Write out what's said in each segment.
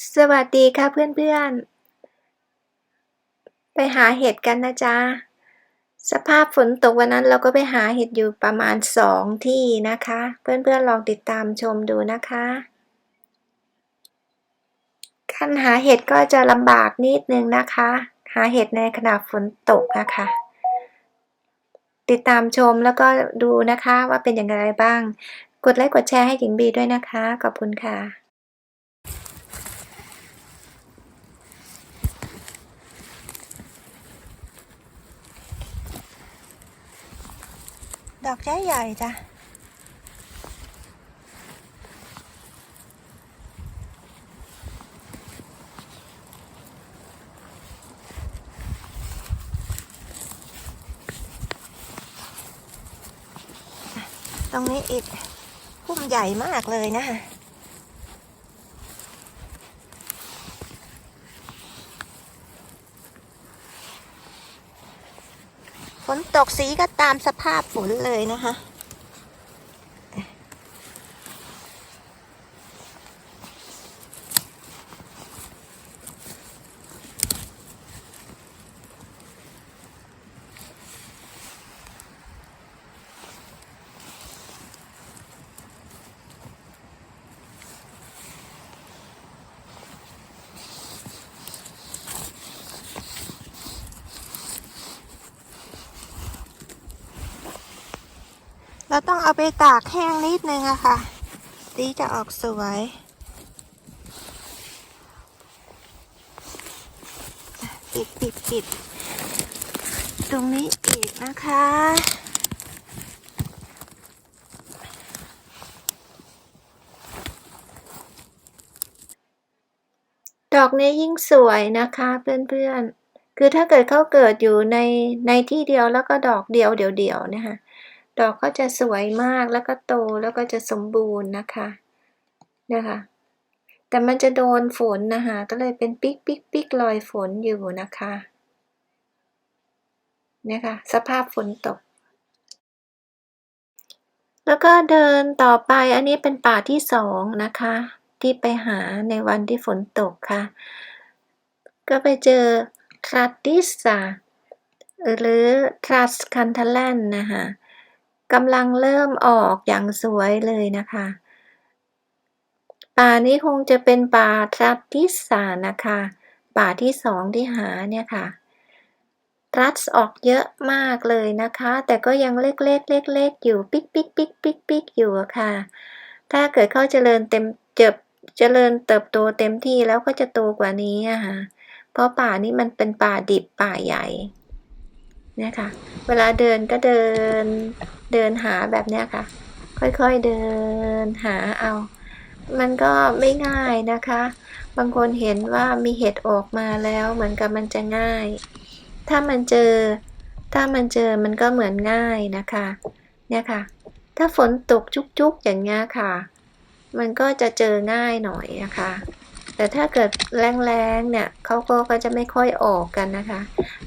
สวัสดีค่ะเพื่อนๆ ไปหาเห็ดกันนะจ๊ะ สภาพฝนตกวันนั้นเราก็ไปหาเห็ดอยู่ประมาณสองที่นะคะ เพื่อนๆลองติดตามชมดูนะคะการหาเห็ดก็จะลำบากนิดนึงนะคะ หาเห็ดในขณะฝนตกนะคะ ติดตามชมแล้วก็ดูนะคะว่าเป็นอย่างไรบ้าง กดไลค์กดแชร์ให้หญิงบีด้วยนะคะ ขอบคุณค่ะ ดอกใหญ่ใหญ่จ้ะตรงนี้อีกพุ่มใหญ่มากเลยนะคะฝ นตกสีก็ตามสภาพฝนเลยนะคะ เราต้องเอาไปตากแห้งนิดนึงอะค่ะสีจะออกสวย ปิดปิดปิด ตรงนี้อีกนะคะ ดอกนี้ยิ่งสวยนะคะเพื่อนๆ คือถ้าเกิดเขาเกิดอยู่ในในที่เดียวแล้วก็ดอกเดียวเดียวๆนี่ยค่ะ ดอกก็จะสวยมากแล้วก็โตแล้วก็จะสมบูรณ์นะคะนะคะ แต่มันจะโดนฝนนะคะก็เลยเป็นปิ๊กปิ๊กปิ๊กรอยฝนอยู่นะคะนี่ยค่ะสภาพฝนตก แล้วก็เดินต่อไปอันนี้เป็นป่าที่สองนะคะ ที่ไปหาในวันที่ฝนตกค่ะ ก็ไปเจอทรัตติสาหรือทรัสคันทแลนนะคะ กำลังเริ่มออกอย่างสวยเลยนะคะ ป่านี้คงจะเป็นป่าทรัตติสานะคะ ป่าที่สองที่หาเนี่ยค่ะรัสออกเยอะมากเลยนะคะ แต่ก็ยังเล็กๆเล็กๆอยู่ปิ๊กปิ๊กปิ๊กปิ๊กปิ๊กอยู่ค่ะ ถ้าเกิดเขาเจริญเต็มเจบเจริญเติบโตเต็มที่แล้วก็จะโตกว่านี้อะค่ะเพราะป่านี้มันเป็นป่าดิบป่าใหญ่ เนี่ยค่ะ เวลาเดินก็เดินเดินหาแบบเนี้ยค่ะ ค่อยๆเดินหาเอา มันก็ไม่ง่ายนะคะ บางคนเห็นว่ามีเห็ดออกมาแล้วเหมือนกับมันจะง่าย ถ้ามันเจอ ถ้ามันเจอมันก็เหมือนง่ายนะคะ เนี่ยค่ะ ถ้าฝนตกจุกๆอย่างเงี้ยค่ะ มันก็จะเจอง่ายหน่อยนะคะ แต่ถ้าเกิดแรงๆเนี่ยเขาก็ก็จะไม่ค่อยออกกันนะคะ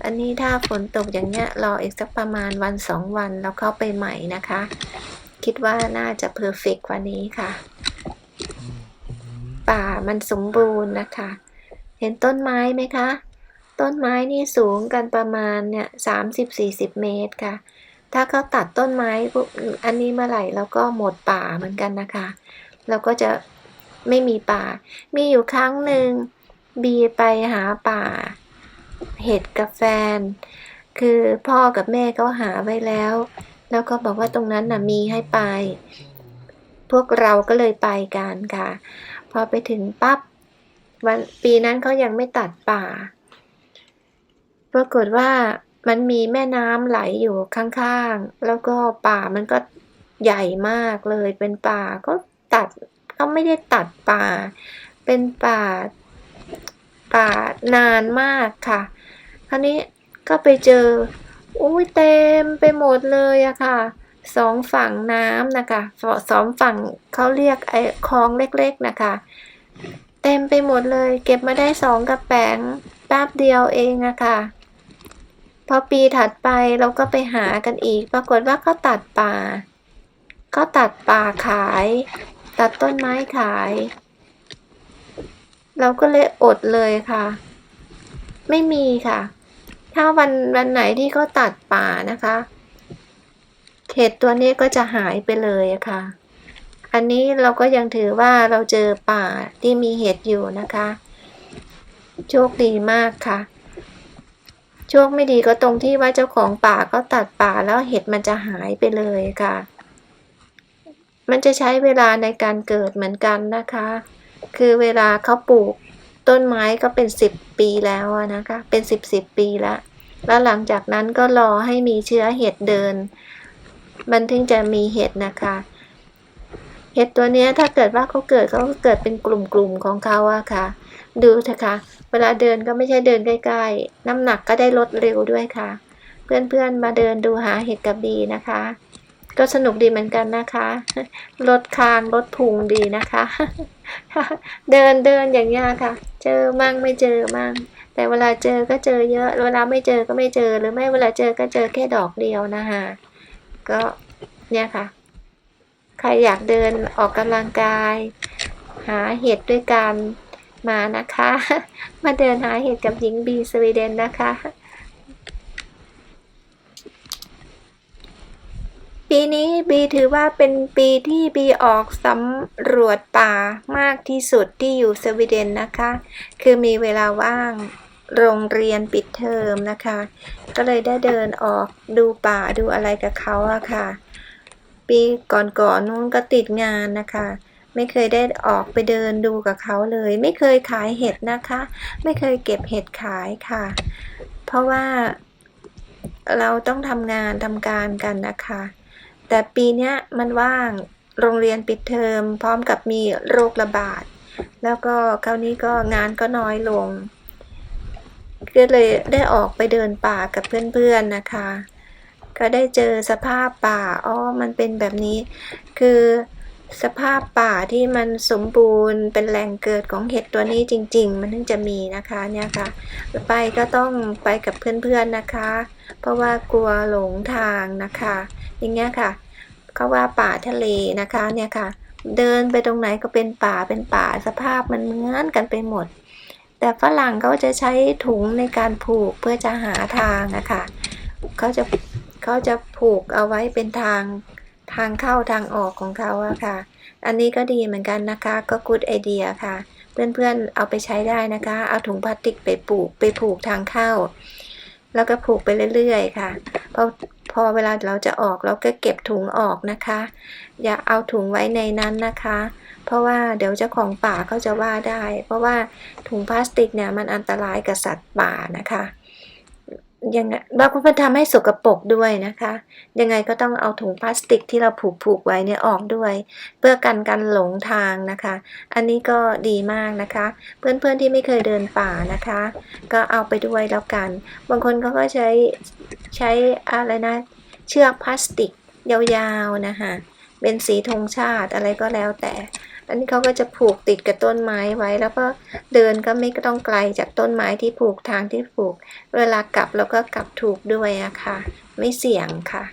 อันนี้ถ้าฝนตกอย่างเงี้ยรออีกสักประมาณวันสองวันแล้วเข้าไปใหม่นะคะ คิดว่าน่าจะเพอร์เฟกกว่านี้ค่ะ ป่ามันสมบูรณ์นะคะ เห็นต้นไม้ไหมคะ ต้นไม้นี่สูงกันประมาณเนี่ยสามสิบสี่สิบเมตรค่ะ ถ้าเขาตัดต้นไม้ปุ๊บอันนี้เมื่อไหร่แล้วก็หมดป่าเหมือนกันนะคะ เราก็จะ ไม่มีป่า มีอยู่ครั้งหนึ่ง บีไปหาป่า เห็ดกับแฟน คือพ่อกับแม่เขาหาไว้แล้ว แล้วก็บอกว่าตรงนั้นน่ะมีให้ไป พวกเราก็เลยไปกันค่ะ พอไปถึงปั๊บวันปีนั้นเขายังไม่ตัดป่า ปรากฏว่ามันมีแม่น้ำไหลอยู่ข้างๆ แล้วก็ป่ามันก็ใหญ่มากเลยเป็นป่าก็ตัด เขาไม่ได้ตัดป่า เป็นป่าป่านานมากค่ะคราวนี้ก็ไปเจออุ้ยเต็มไปหมดเลยอะค่ะสองฝั่งน้ำนะคะสองฝั่งเขาเรียกไอ้คลองเล็กๆนะคะ เต็มไปหมดเลย เก็บมาได้สองกระแป้งแป๊บเดียวเองอะค่ะพอปีถัดไปเราก็ไปหากันอีก ปรากฏว่าเขาตัดป่าเขาตัดป่าขาย ตัดต้นไม้ขาย เราก็เลยอดเลยค่ะ ไม่มีค่ะ ถ้าวันวันไหนที่เขาตัดป่านะคะเห็ดตัวนี้ก็จะหายไปเลยอะค่ะ อันนี้เราก็ยังถือว่าเราเจอป่าที่มีเห็ดอยู่นะคะ โชคดีมากค่ะ โชคไม่ดีก็ตรงที่ว่าเจ้าของป่าก็ตัดป่าแล้วเห็ดมันจะหายไปเลยค่ะ มันจะใช้เวลาในการเกิดเหมือนกันนะคะ คือเวลาเขาปลูกต้นไม้ก็เป็นสิบปีแล้วนะคะ เป็นสิบสิบปีแล้ว แล้วหลังจากนั้นก็รอให้มีเชื้อเห็ดเดิน มันถึงจะมีเห็ดนะคะ เห็ดตัวนี้ถ้าเกิดว่าเขาเกิดเขาก็เกิดเป็นกลุ่มๆของเขาอะค่ะ ดูเถอะค่ะ เวลาเดินก็ไม่ใช่เดินใกล้ๆ น้ำหนักก็ได้ลดเร็วด้วยค่ะ เพื่อนๆมาเดินดูหาเห็ดกระบีนะคะ ก็สนุกดีเหมือนกันนะคะลดคางลดพุงดีนะคะ เดินเดินอย่างเงี้ยค่ะ เจอมั่งไม่เจอมั่ง แต่เวลาเจอก็เจอเยอะเวลาไม่เจอก็ไม่เจอหรือไม่เวลาเจอก็เจอแค่ดอกเดียวนะคะก็เนี่ยค่ะ ใครอยากเดินออกกำลังกาย หาเห็ดด้วยกันมานะคะ มาเดินหาเห็ดกับหญิงบีสวีเดนนะคะ ปีนี้บีถือว่าเป็นปีที่บีออกสำรวจป่ามากที่สุดที่อยู่สวีเดนนะคะ คือมีเวลาว่างโรงเรียนปิดเทอมนะคะ ก็เลยได้เดินออกดูป่าดูอะไรกับเขาอะค่ะ ปีก่อนๆนู้นก็ติดงานนะคะ ไม่เคยได้ออกไปเดินดูกับเขาเลย ไม่เคยขายเห็ดนะคะ ไม่เคยเก็บเห็ดขายค่ะ เพราะว่าเราต้องทำงานทำการกันนะคะ แต่ปีนี้มันว่าง โรงเรียนปิดเทอมพร้อมกับมีโรคระบาด แล้วก็คราวนี้ก็งานก็น้อยลง ก็เลยได้ออกไปเดินป่ากับเพื่อนๆนะคะ ก็ได้เจอสภาพป่า อ๋อ มันเป็นแบบนี้ คือ สภาพป่าที่มันสมบูรณ์เป็นแหล่งเกิดของเห็ดตัวนี้จริง ๆ มันถึงจะมีนะคะเนี่ยค่ะ ไปก็ต้องไปกับเพื่อนๆนะคะ เพราะว่ากลัวหลงทางนะคะ อย่างเงี้ยค่ะเขาว่าป่าทะเลนะคะเนี่ยค่ะ เดินไปตรงไหนก็เป็นป่าเป็นป่าสภาพมันเหมือนกันไปหมด แต่ฝรั่งเขาจะใช้ถุงในการผูกเพื่อจะหาทางนะคะเขาจะเขาจะผูกเอาไว้เป็นทาง ทางเข้าทางออกของเขาอะค่ะ อันนี้ก็ดีเหมือนกันนะคะ ก็กูดไอเดียค่ะ เพื่อนๆเอาไปใช้ได้นะคะ เอาถุงพลาสติกไปปลูกไปผูกทางเข้า แล้วก็ผูกไปเรื่อยๆค่ะพอพอเวลาเราจะออกเราก็เก็บถุงออกนะคะ อย่าเอาถุงไว้ในนั้นนะคะ เพราะว่าเดี๋ยวเจ้าของป่าเขาจะว่าได้ เพราะว่าถุงพลาสติกเนี่ยมันอันตรายกับสัตว์ป่านะคะ ยังไงบางคนมันทำให้สกปรกด้วยนะคะ ยังไงก็ต้องเอาถุงพลาสติกที่เราผูกผูกไว้เนี่ยออกด้วย เพื่อกันการหลงทางนะคะ อันนี้ก็ดีมากนะคะ เพื่อนๆที่ไม่เคยเดินป่านะคะ ก็เอาไปด้วยแล้วกัน บางคนเขาก็ใช้ใช้อะไรนะเชือกพลาสติกยาวๆนะคะเป็นสีธงชาติอะไรก็แล้วแต่ อันนี้เขาก็จะผูกติดกับต้นไม้ไว้ แล้วก็เดินก็ไม่ต้องไกลจากต้นไม้ที่ผูกทางที่ผูก เวลากลับเราก็กลับถูกด้วยอะค่ะ ไม่เสี่ยงค่ะ